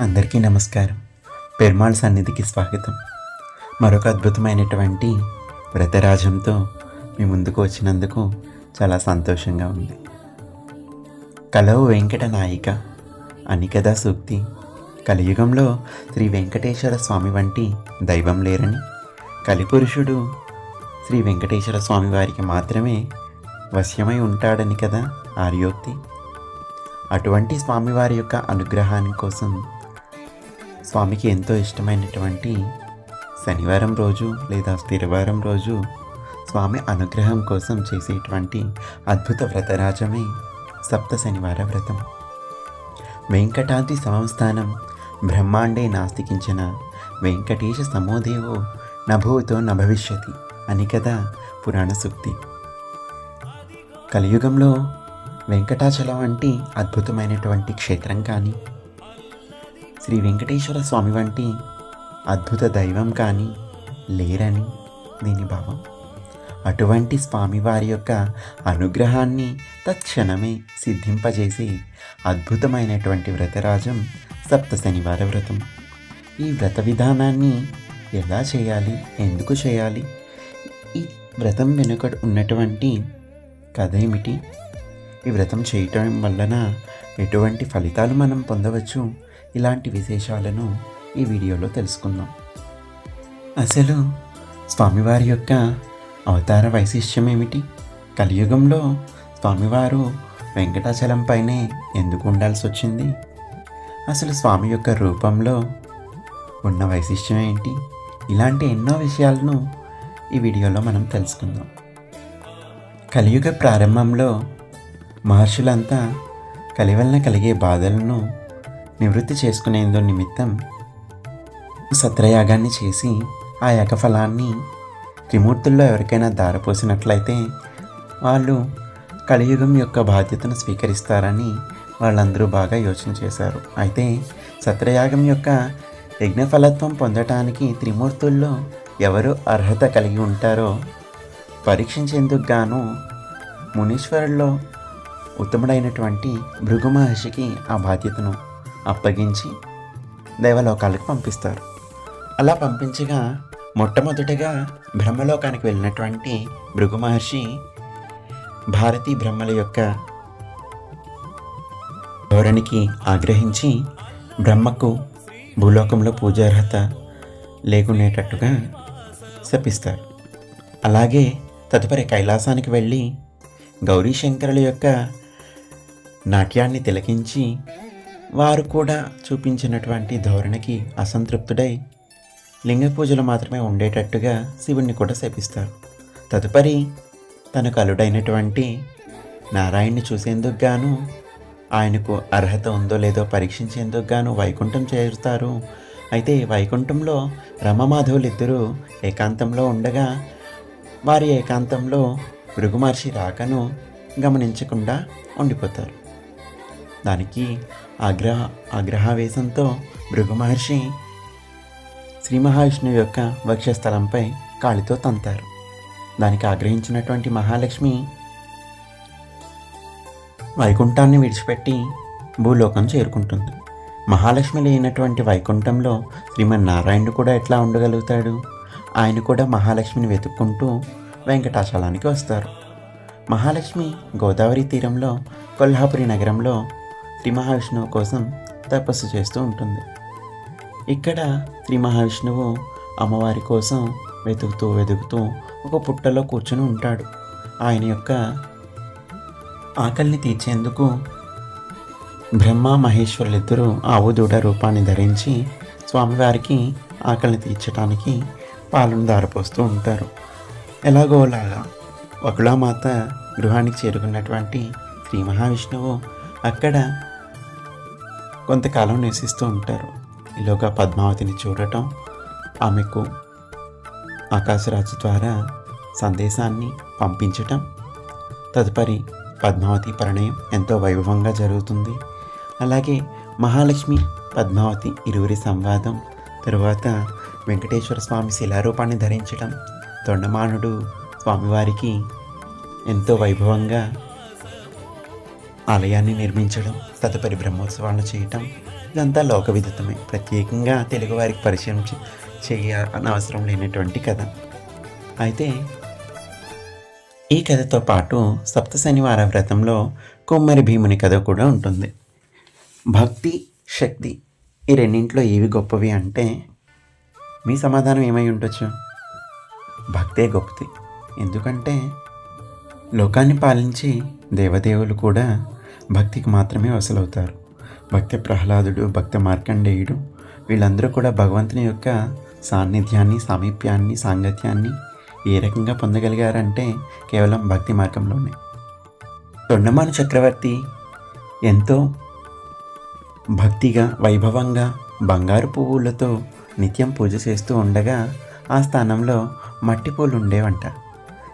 అందరికీ నమస్కారం. పెరుమాళ్ సన్నిధికి స్వాగతం. మరొక అద్భుతమైనటువంటి వ్రతరాజంతో మీ ముందుకు వచ్చినందుకు చాలా సంతోషంగా ఉంది. కలవు వెంకట నాయిక అని కదా సూక్తి కలియుగంలో శ్రీ వెంకటేశ్వర స్వామి వంటి దైవం లేరని కలిపురుషుడు శ్రీ వెంకటేశ్వర స్వామి వారికి మాత్రమే వశ్యమై ఉంటాడని కదా ఆర్యోక్తి. అటువంటి స్వామివారి యొక్క అనుగ్రహాని కోసం స్వామికి ఎంతో ఇష్టమైనటువంటి శనివారం రోజు లేదా స్థిరవారం రోజు స్వామి అనుగ్రహం కోసం చేసేటువంటి అద్భుత వ్రతరాజమే సప్త శనివార వ్రతం. వెంకటాద్రి సంస్థానం బ్రహ్మాండే నాస్తికించిన వెంకటేశ సమోదేవో నభూతో నభవిష్యతి అని కదా పురాణ సూక్తి. కలియుగంలో వెంకటాచలం వంటి అద్భుతమైనటువంటి క్షేత్రం కానీ శ్రీ వెంకటేశ్వర స్వామి వంటి అద్భుత దైవం కానీ లేరని దీని భావం. అటువంటి స్వామివారి యొక్క అనుగ్రహాన్ని తక్షణమే సిద్ధింపజేసి అద్భుతమైనటువంటి వ్రతరాజం సప్త శనివార వ్రతం. ఈ వ్రత విధానాన్ని ఎలా చేయాలి? ఎందుకు చేయాలి? ఈ వ్రతం వెనుక ఉన్నటువంటి కథ ఏమిటి? ఈ వ్రతం చేయటం వలన ఎటువంటి ఫలితాలు మనం పొందవచ్చు? ఇలాంటి విశేషాలను ఈ వీడియోలో తెలుసుకుందాం. అసలు స్వామివారి యొక్క అవతార వైశిష్ట్యం ఏమిటి కలియుగంలో స్వామివారు వెంకటాచలం పైనే ఎందుకు ఉండాల్సి వచ్చింది? అసలు స్వామి యొక్క రూపంలో ఉన్న వైశిష్ట్యం ఏంటి? ఇలాంటి ఎన్నో విషయాలను ఈ వీడియోలో మనం తెలుసుకుందాం. కలియుగ ప్రారంభంలో మహర్షులంతా కలివలన కలిగే బాధలను నివృత్తి చేసుకునేందు నిమిత్తం సత్రయాగాన్ని చేసి ఆ యాగఫలాన్ని త్రిమూర్తుల్లో ఎవరికైనా దారపోసినట్లయితే వాళ్ళు కలియుగం యొక్క బాధ్యతను స్వీకరిస్తారని వాళ్ళందరూ బాగా యోచన చేశారు. అయితే సత్రయాగం యొక్క యజ్ఞఫలత్వం పొందటానికి త్రిమూర్తుల్లో ఎవరు అర్హత కలిగి ఉంటారో పరీక్షించేందుకు గాను మునీశ్వరుల్లో ఉత్తముడైనటువంటి భృగు మహర్షికి ఆ బాధ్యతను అప్పగించి దేవలోకాలకు పంపిస్తారు. అలా పంపించగా మొట్టమొదటిగా బ్రహ్మలోకానికి వెళ్ళినటువంటి భృగు మహర్షి భారతీ బ్రహ్మల యొక్క ధోరణికి ఆగ్రహించి బ్రహ్మకు భూలోకంలో పూజార్హత లేకునేటట్టుగా శపిస్తారు. అలాగే తదుపరి కైలాసానికి వెళ్ళి గౌరీశంకరుల యొక్క నాట్యాన్ని తిలకించి వారు కూడా చూపించినటువంటి ధోరణికి అసంతృప్తుడై లింగ పూజలు మాత్రమే ఉండేటట్టుగా శివుణ్ణి కూడా శపిస్తారు. తదుపరి తనకు కలుడైనటువంటి నారాయణ్ణి చూసేందుకు గాను ఆయనకు అర్హత ఉందో లేదో పరీక్షించేందుకు గాను వైకుంఠం చేరుతారు. అయితే వైకుంఠంలో రమమాధవులు ఇద్దరూ ఏకాంతంలో ఉండగా వారి ఏకాంతంలో మృగుమహర్షి రాకను గమనించకుండా ఉండిపోతారు. దానికి ఆగ్రహ ఆగ్రహావేశంతో భృగు మహర్షి శ్రీ మహావిష్ణువు యొక్క వక్షస్థలంపై కాళితో తంతారు. దానికి ఆగ్రహించినటువంటి మహాలక్ష్మి వైకుంఠాన్ని విడిచిపెట్టి భూలోకం చేరుకుంటుంది. మహాలక్ష్మి లేనటువంటి వైకుంఠంలో శ్రీమన్నారాయణుడు కూడా ఎట్లా ఉండగలుగుతాడు? ఆయన కూడా మహాలక్ష్మిని వెతుక్కుంటూ వెంకటాచలానికి వస్తారు. మహాలక్ష్మి గోదావరి తీరంలో కొల్హాపురి నగరంలో శ్రీ మహావిష్ణువు కోసం తపస్సు చేస్తూ ఉంటుంది. ఇక్కడ శ్రీ మహావిష్ణువు అమ్మవారి కోసం వెతుకుతూ వెతుకుతూ ఒక పుట్టలో కూర్చుని ఉంటాడు. ఆయన యొక్క ఆకలిని తీర్చేందుకు బ్రహ్మ మహేశ్వరులిద్దరూ ఆవు దూడ రూపాన్ని ధరించి స్వామివారికి ఆకలిని తీర్చడానికి పాలను దారిపోస్తూ ఉంటారు. ఎలాగోలాగా ఒకలామాత గృహానికి చేరుకున్నటువంటి శ్రీ మహావిష్ణువు అక్కడ కొంతకాలం నివసిస్తూ ఉంటారు. ఈలోగా పద్మావతిని చూడటం ఆమెకు ఆకాశరాజు ద్వారా సందేశాన్ని పంపించటం తదుపరి పద్మావతి పరిణయం ఎంతో వైభవంగా జరుగుతుంది. అలాగే మహాలక్ష్మి పద్మావతి ఇరువురి సంవాదం తరువాత వెంకటేశ్వర స్వామి శిలారూపాన్ని ధరించడం తొండమానుడు స్వామివారికి ఎంతో వైభవంగా ఆలయాన్ని నిర్మించడం తదుపరి బ్రహ్మోత్సవాలను చేయటం ఇదంతా లోక విదితమే. ప్రత్యేకంగా తెలుగువారికి పరిచయం చే- అవసరం లేనటువంటి కథ. అయితే ఈ కథతో పాటు సప్త శనివార వ్రతంలో కుమ్మరి భీముని కథ కూడా ఉంటుంది. భక్తి శక్తి ఈ రెండింటిలో ఏవి గొప్పవి అంటే మీ సమాధానం ఏమై ఉండొచ్చు? భక్తే గొప్పది. ఎందుకంటే లోకాన్ని పాలించి దేవదేవులు కూడా భక్తికి మాత్రమే వసలవుతారు. భక్తి ప్రహ్లాదుడు భక్తి మార్కండేయుడు వీళ్ళందరూ కూడా భగవంతుని యొక్క సాన్నిధ్యాన్ని సామీప్యాన్ని సాంగత్యాన్ని ఏ రకంగా పొందగలిగారంటే కేవలం భక్తి మార్గంలోనే. తొండమాను చక్రవర్తి ఎంతో భక్తిగా వైభవంగా బంగారు పువ్వులతో నిత్యం పూజ చేస్తూ ఉండగా ఆ స్థానంలో మట్టి పూలు ఉండేవంట.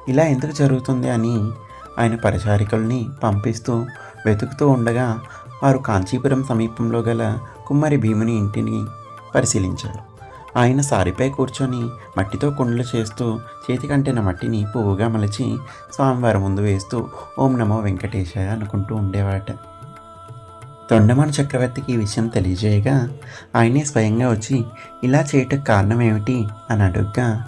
ఇలా ఎందుకు జరుగుతుంది అని ఆయన పరిచారికల్ని పంపిస్తూ వెతుకుతూ ఉండగా వారు కాంచీపురం సమీపంలో గల కుమ్మరి భీముని ఇంటిని పరిశీలించారు. ఆయన సారిపై కూర్చొని మట్టితో కుండలు చేస్తూ చేతికంటిన మట్టిని పువ్వుగా మలిచి స్వామివారి ముందు వేస్తూ ఓం నమో వెంకటేశాయ అనుకుంటూ ఉండేవాట. తొండమాన చక్రవర్తికి ఈ విషయం తెలియజేయగా ఆయనే స్వయంగా వచ్చి ఇలా చేయటకు కారణం ఏమిటి? అని అడుగ్గా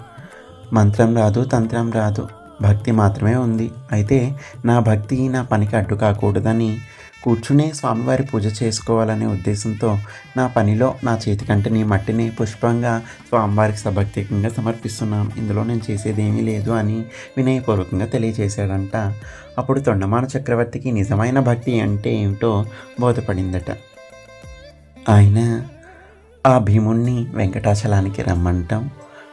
మంత్రం రాదు తంత్రం రాదు. భక్తి మాత్రమే ఉంది. అయితే నా భక్తి నా పనికి అడ్డు కాకూడదని కూర్చునే స్వామివారి పూజ చేసుకోవాలనే ఉద్దేశంతో నా పనిలో నా చేతికంటే నీ మట్టిని పుష్పంగా స్వామివారికి సభక్తికంగా సమర్పిస్తున్నాం. ఇందులో నేను చేసేది ఏమీ లేదు అని వినయపూర్వకంగా తెలియజేశాడంట. అప్పుడు తొండమాన చక్రవర్తికి నిజమైన భక్తి అంటే ఏమిటో బోధపడిందట. ఆయన ఆ భీముణ్ణి వెంకటాచలానికి రమ్మంటాం.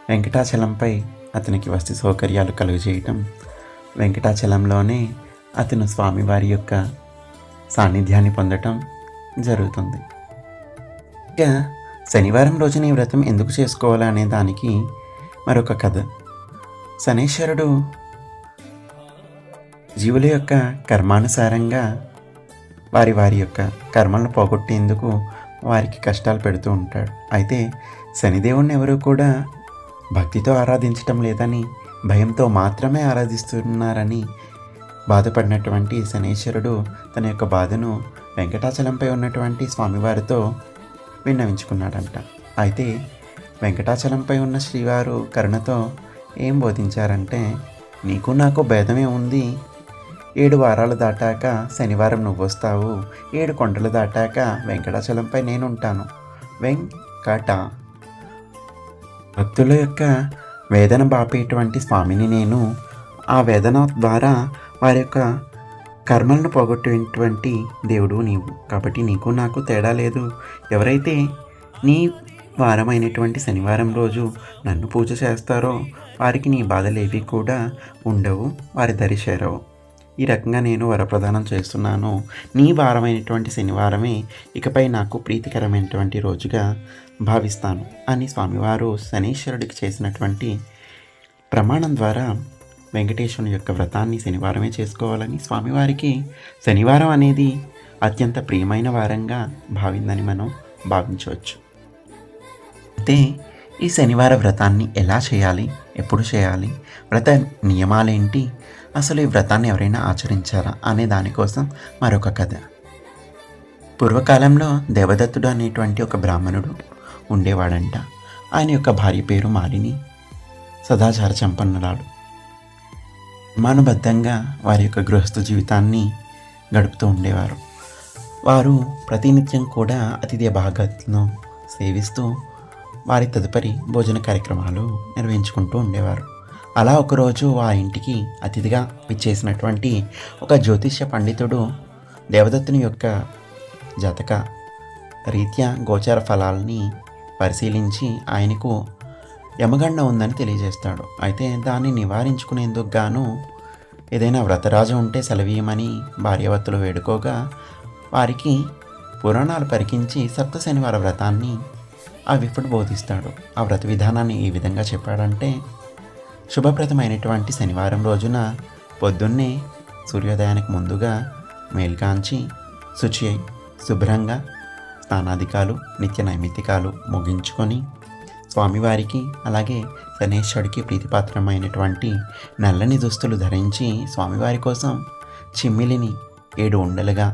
వెంకటాచలంపై అతనికి వసతి సౌకర్యాలు కలుగజేయటం. వెంకటాచలంలోనే అతను స్వామివారి యొక్క సాన్నిధ్యాన్ని పొందటం జరుగుతుంది. ఇక శనివారం రోజున ఈ వ్రతం ఎందుకు చేసుకోవాలి అనే దానికి మరొక కథ. శనేశ్వరుడు జీవుల యొక్క కర్మానుసారంగా వారి వారి యొక్క కర్మలను పోగొట్టేందుకు వారికి కష్టాలు పెడుతూ ఉంటాడు. అయితే శనిదేవుణ్ణి ఎవరూ కూడా భక్తితో ఆరాధించటం లేదని భయంతో మాత్రమే ఆరాధిస్తున్నారని బాధపడినటువంటి శనేశ్వరుడు తన యొక్క బాధను వెంకటాచలంపై ఉన్నటువంటి స్వామివారితో విన్నవించుకున్నాడంట. అయితే వెంకటాచలంపై ఉన్న శ్రీవారు కరుణతో ఏం బోధించారంటే నీకు నాకు భేదమే ఉంది. ఏడు వారాలు దాటాక శనివారం నువ్వు వస్తావు ఏడు కొండలు దాటాక వెంకటాచలంపై నేనుంటాను. వెంకట భక్తుల యొక్క వేదన బాపేటువంటి స్వామిని నేను ఆ వేదన ద్వారా వారి యొక్క కర్మలను పోగొట్టేటువంటి దేవుడు నీవు. కాబట్టి నీకు నాకు తేడా లేదు. ఎవరైతే నీ వారమైనటువంటి శనివారం రోజు నన్ను పూజ చేస్తారో వారికి నీ బాధలేవి కూడా ఉండవు. వారి దరి చేరవు ఈ రకంగా నేను వరప్రదానం చేస్తున్నాను. నీ వారమైనటువంటి శనివారమే ఇకపై నాకు ప్రీతికరమైనటువంటి రోజుగా భావిస్తాను అని స్వామివారు శనీశ్వరుడికి చేసినటువంటి ప్రమాణం ద్వారా వెంకటేశ్వరుని యొక్క వ్రతాన్ని శనివారమే చేసుకోవాలని స్వామివారికి శనివారం అనేది అత్యంత ప్రియమైన వారంగా భావిందని మనం భావించవచ్చు. అయితే ఈ శనివార వ్రతాన్ని ఎలా చేయాలి? ఎప్పుడు చేయాలి? వ్రత నియమాలేంటి? అసలు ఈ వ్రతాన్ని ఎవరైనా ఆచరించారా అనే దానికోసం మరొక కథ. పూర్వకాలంలో దేవదత్తుడు అనేటువంటి ఒక బ్రాహ్మణుడు ఉండేవాడంట. ఆయన యొక్క భార్య పేరు మాలిని. సదాచార సంపన్నురాడు అనుమానబద్ధంగా వారి యొక్క గృహస్థ జీవితాన్ని గడుపుతూ ఉండేవారు. వారు ప్రతినిత్యం కూడా అతిథి భాగత్ను సేవిస్తూ వారి తదుపరి భోజన కార్యక్రమాలు నిర్వహించుకుంటూ ఉండేవారు. అలా ఒకరోజు ఆ ఇంటికి అతిథిగా విచ్చేసినటువంటి ఒక జ్యోతిష్య పండితుడు దేవదత్తుని యొక్క జతక రీత్యా గోచార ఫలాల్ని పరిశీలించి ఆయనకు యమగండ ఉందని తెలియజేస్తాడు. అయితే దాన్ని నివారించుకునేందుకు గాను ఏదైనా వ్రతరాజు ఉంటే సెలవీయమని భార్యవత్తులు వేడుకోగా వారికి పురాణాలు పరికించి సప్త శనివార వ్రతాన్ని ఆ విప్పుడు బోధిస్తాడు. ఆ వ్రత విధానాన్ని ఈ విధంగా చెప్పాడంటే శుభప్రదమైనటువంటి శనివారం రోజున పొద్దున్నే సూర్యోదయానికి ముందుగా మేల్కాంచి శుచి అయి శుభ్రంగా స్నానాధికాలు నిత్య నైమిత్తికాలు ముగించుకొని స్వామివారికి అలాగే గణేశుడికి ప్రీతిపాత్రమైనటువంటి నల్లని దుస్తులు ధరించి స్వామివారి కోసం చిమ్మిలిని ఏడు ఉండలుగా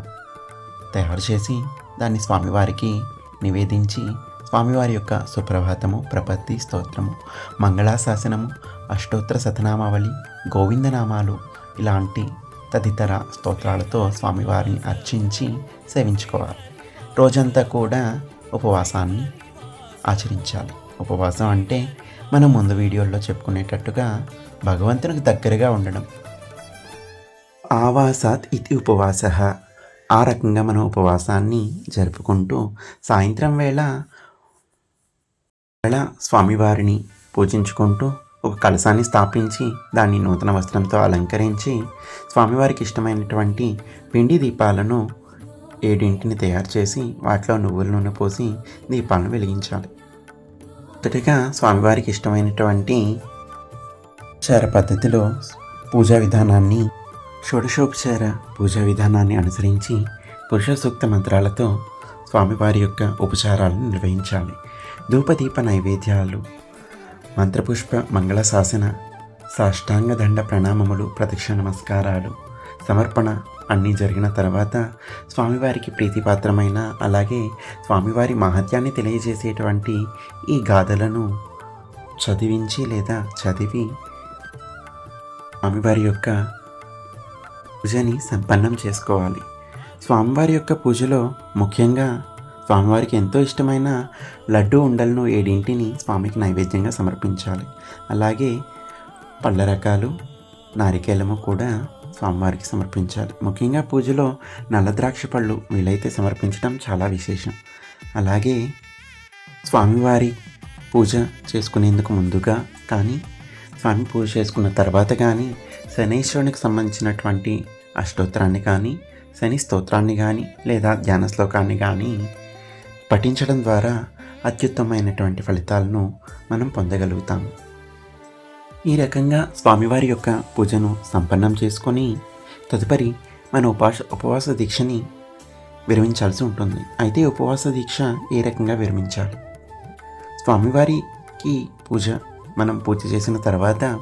తయారు చేసి దాన్ని స్వామివారికి నివేదించి స్వామివారి యొక్క సుప్రభాతము ప్రపత్తి స్తోత్రము మంగళాశాసనము అష్టోత్తర శతనామావళి గోవిందనామాలు ఇలాంటి తదితర స్తోత్రాలతో స్వామివారిని అర్చించి సేవించుకోవాలి. రోజంతా కూడా ఉపవాసాన్ని ఆచరించాలి. ఉపవాసం అంటే మనం ముందు వీడియోల్లో చెప్పుకునేటట్టుగా భగవంతునికి దగ్గరగా ఉండడం. ఆవాసాత్ ఇది ఉపవాస. ఆ రకంగా మనం ఉపవాసాన్ని జరుపుకుంటూ సాయంత్రం వేళ వేళ స్వామివారిని పూజించుకుంటూ ఒక కలశాన్ని స్థాపించి దాన్ని నూతన వస్త్రంతో అలంకరించి స్వామివారికి ఇష్టమైనటువంటి పిండి దీపాలను ఏడింటిని తయారు చేసి వాటిలో నువ్వుల నూనె పోసి దీపాలను వెలిగించాలి. మొదటిగా స్వామివారికి ఇష్టమైనటువంటి చార పద్ధతిలో పూజా విధానాన్ని షోడశోపచార పూజా విధానాన్ని అనుసరించి పురుష సూక్త మంత్రాలతో స్వామివారి యొక్క ఉపచారాలను నిర్వహించాలి. ధూపదీప నైవేద్యాలు మంత్రపుష్ప మంగళ శాసన సాష్టాంగ దండ ప్రణామములు ప్రదక్షిణ నమస్కారాలు సమర్పణ అన్నీ జరిగిన తర్వాత స్వామివారికి ప్రీతిపాత్రమైన అలాగే స్వామివారి మహత్యాన్ని తెలియజేసేటువంటి ఈ గాథలను చదివించి లేదా చదివి స్వామివారి యొక్క పూజని సంపన్నం చేసుకోవాలి. స్వామివారి యొక్క పూజలో ముఖ్యంగా స్వామివారికి ఎంతో ఇష్టమైన లడ్డు ఉండలను ఏడింటిని స్వామికి నైవేద్యంగా సమర్పించాలి. అలాగే పళ్ళ రకాలు నారికేలము కూడా స్వామివారికి సమర్పించాలి. ముఖ్యంగా పూజలో నల్ల ద్రాక్ష పళ్ళు వీలైతే సమర్పించడం చాలా విశేషం. అలాగే స్వామివారి పూజ చేసుకునేందుకు ముందుగా కానీ స్వామి పూజ చేసుకున్న తర్వాత కానీ శనీశ్వరునికి సంబంధించినటువంటి అష్టోత్తరాన్ని కానీ శని స్తోత్రాన్ని కానీ లేదా ధ్యాన శ్లోకాన్ని కానీ పఠించడం ద్వారా అత్యుత్తమైనటువంటి ఫలితాలను మనం పొందగలుగుతాము ఈ రకంగా స్వామివారి యొక్క పూజను సంపన్నం చేసుకొని తదుపరి మన ఉపవాస ఉపవాస దీక్షని విరమించాల్సి ఉంటుంది. అయితే ఉపవాస దీక్ష ఏ రకంగా విరమించాలి? స్వామివారికి పూజ మనం పూజ చేసిన తర్వాత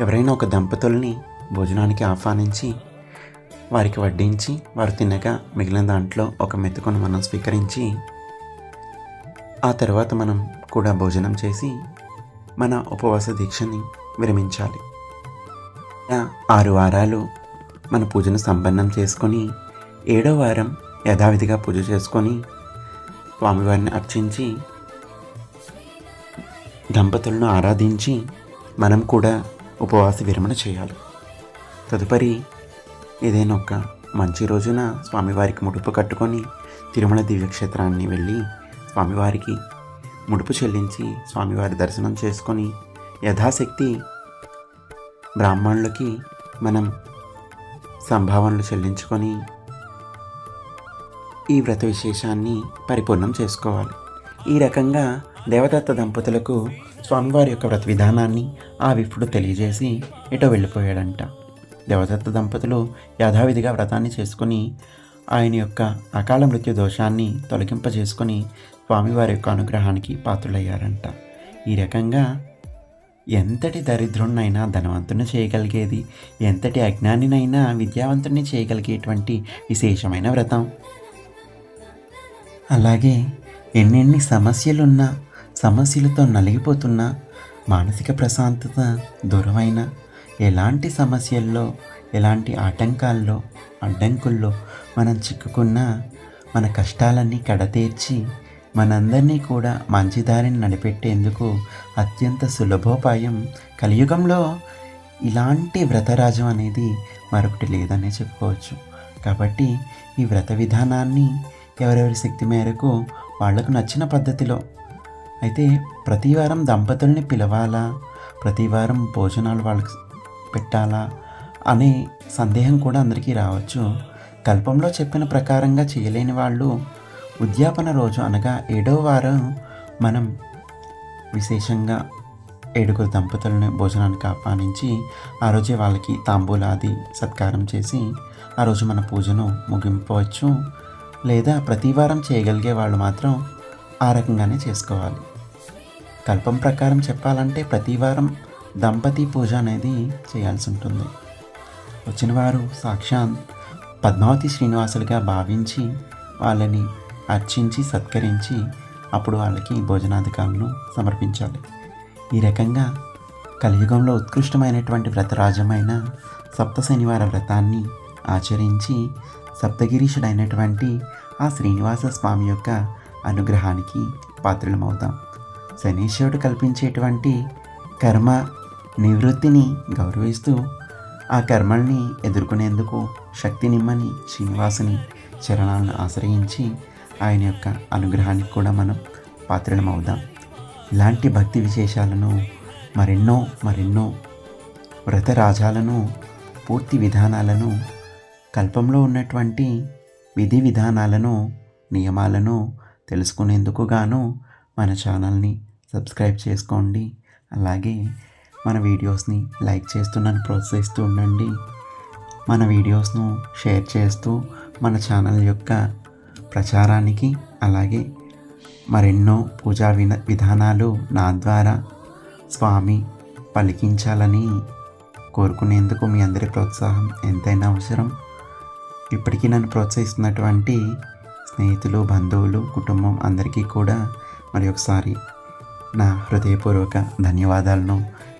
ఎవరైనా ఒక దంపతుల్ని భోజనానికి ఆహ్వానించి వారికి వడ్డించి వారు తినగా మిగిలిన దాంట్లో ఒక మెతుకును మనం స్వీకరించి ఆ తర్వాత మనం కూడా భోజనం చేసి మన ఉపవాస దీక్షని విరమించాలి. ఆరు వారాలు మన పూజను సంపన్నం చేసుకొని ఏడో వారం యథావిధిగా పూజ చేసుకొని స్వామివారిని అర్చించి దంపతులను ఆరాధించి మనం కూడా ఉపవాస విరమణ చేయాలి. తదుపరి ఏదైనా ఒక మంచి రోజున స్వామివారికి ముడుపు కట్టుకొని తిరుమల దివ్యక్షేత్రాన్ని వెళ్ళి స్వామివారికి ముడుపు చెల్లించి స్వామివారి దర్శనం చేసుకొని యథాశక్తి బ్రాహ్మణులకి మనం సంభావనలు చెల్లించుకొని ఈ వ్రత విశేషాన్ని పరిపూర్ణం చేసుకోవాలి. ఈ రకంగా దేవదత్త దంపతులకు స్వామివారి యొక్క వ్రత విధానాన్ని ఆ విప్పుడు తెలియజేసి ఎటో వెళ్ళిపోయాడంట. దేవదత్త దంపతులు యథావిధిగా వ్రతాన్ని చేసుకుని ఆయన యొక్క అకాల మృత్యు దోషాన్ని తొలగింపజేసుకొని స్వామివారి యొక్క అనుగ్రహానికి పాత్రులయ్యారంట. ఈ రకంగా ఎంతటి దరిద్రుణ్ణైనా ధనవంతుని చేయగలిగేది ఎంతటి అజ్ఞానినైనా విద్యావంతుని చేయగలిగేటువంటి విశేషమైన వ్రతం. అలాగే ఎన్నెన్ని సమస్యలున్నా సమస్యలతో నలిగిపోతున్నా మానసిక ప్రశాంతత దూరమైన ఎలాంటి సమస్యల్లో ఎలాంటి ఆటంకాల్లో అడ్డంకుల్లో మనం చిక్కుకున్నా మన కష్టాలన్నీ కడతీర్చి మనందరినీ కూడా మంచి దారిని నడిపెట్టేందుకు అత్యంత సులభోపాయం కలియుగంలో ఇలాంటి వ్రతరాజం అనేది మరొకటి లేదనే చెప్పుకోవచ్చు. కాబట్టి ఈ వ్రత విధానాన్ని ఎవరెవరి శక్తి మేరకు వాళ్ళకు నచ్చిన పద్ధతిలో అయితే ప్రతి వారం దంపతుల్ని పిలవాలా? ప్రతివారం భోజనాలు వాళ్ళకి పెట్టాలా అనే సందేహం కూడా అందరికీ రావచ్చు. కల్పంలో చెప్పిన ప్రకారంగా చేయలేని వాళ్ళు ఉద్యాపన రోజు అనగా ఏడో వారం మనం విశేషంగా ఏడుగురు దంపతులను భోజనానికి ఆహ్వానించి ఆ రోజే వాళ్ళకి తాంబూలాది సత్కారం చేసి ఆ రోజు మన పూజను ముగింపవచ్చు. లేదా ప్రతి వారం చేయగలిగే వాళ్ళు మాత్రం ఆ రకంగానే చేసుకోవాలి. కల్పం ప్రకారం చెప్పాలంటే ప్రతి వారం దంపతి పూజ అనేది చేయాల్సి ఉంటుంది. వచ్చిన వారు సాక్షాత్ పద్మావతి శ్రీనివాసులుగా భావించి వాళ్ళని అర్చించి సత్కరించి అప్పుడు వాళ్ళకి భోజనాధికారులను సమర్పించాలి. ఈ రకంగా కలియుగంలో ఉత్కృష్టమైనటువంటి వ్రతరాజమైన సప్త శనివార వ్రతాన్ని ఆచరించి సప్తగిరీషుడైనటువంటి ఆ శ్రీనివాస స్వామి యొక్క అనుగ్రహానికి పాత్రలమవుతాం. శనీశ్వరుడు కల్పించేటువంటి కర్మ నివృత్తిని గౌరవిస్తూ ఆ కర్మల్ని ఎదుర్కొనేందుకు శక్తినిమ్మని శ్రీనివాసుని చరణాలను ఆశ్రయించి ఆయన యొక్క అనుగ్రహానికి కూడా మనం పాత్రలమవుదాం. ఇలాంటి భక్తి విశేషాలను మరెన్నో మరెన్నో వ్రతరాజాలను పూర్తి విధానాలను కల్పంలో ఉన్నటువంటి విధి విధానాలను నియమాలను తెలుసుకునేందుకు గాను మన ఛానల్ని సబ్స్క్రైబ్ చేసుకోండి. అలాగే మన వీడియోస్ని లైక్ చేస్తూ నన్ను ప్రోత్సహిస్తూ ఉండండి. మన వీడియోస్ను షేర్ చేస్తూ మన ఛానల్ యొక్క ప్రచారానికి అలాగే మరెన్నో పూజా విన విధానాలు నా ద్వారా స్వామి పలికించాలని కోరుకునేందుకు మీ అందరి ప్రోత్సాహం ఎంతైనా అవసరం. ఇప్పటికీ నన్ను ప్రోత్సహిస్తున్నటువంటి స్నేహితులు బంధువులు కుటుంబం అందరికీ కూడా మరి ఒకసారి నా హృదయపూర్వక ధన్యవాదాలను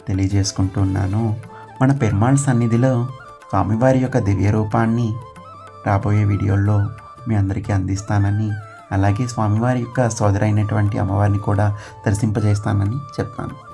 తెలియజేసుకుంటున్నాను మన పెరుమాళ్ సన్నిధిలో స్వామివారి యొక్క దివ్య రూపాన్ని రాబోయే వీడియోల్లో మీ అందరికీ అందిస్తానని అలాగే స్వామివారి యొక్క సోదరైనటువంటి అమ్మవారిని కూడా దర్శింపజేస్తానని చెప్తాను.